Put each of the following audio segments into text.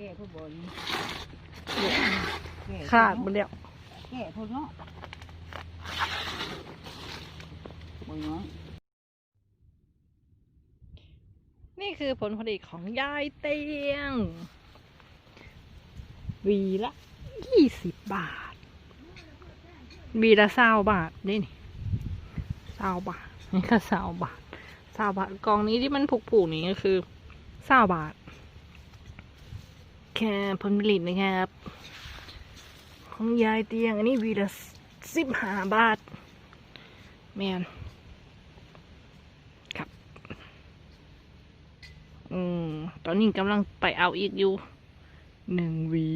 แก่ผู้บนแก่ขาดหมดแล้วแก่ผู้เนาะบ่เนาะนี่คือผลผลิตของยายเตียง วีละยี่สิบบาท วีละเศร้าบาทนี่นี่เศร้าบาท นี่ก็เศร้าบาทเศร้าบาทกองนี้ที่มันผูกๆนี่ก็คือเศร้าบาท ค่ผลผลิตนะครับ ของยายเตียง อันนี้วีละสิบห้าบาท แมนอืม ตอนนี้กำลังไปเอาอีกอยู่หนึ่งหวี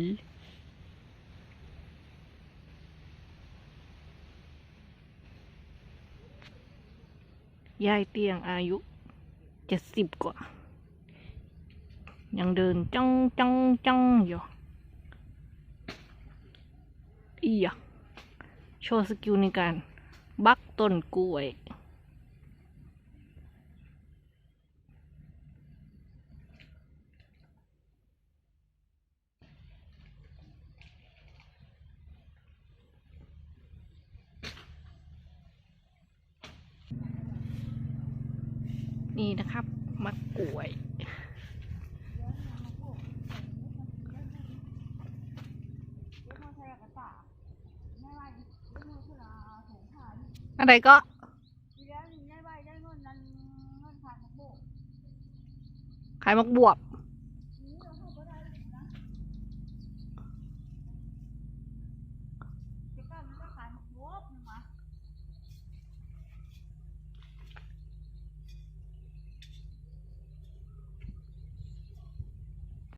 ยายเตียงอายุเจ็ดสิบกว่า ยังเดินจ้องจ้องจ้องอยู่อีอะโชว์สกิลในการบักต้นกล้วย นี่นะครับมะกล้วย อะไรก็ขายมักบวบ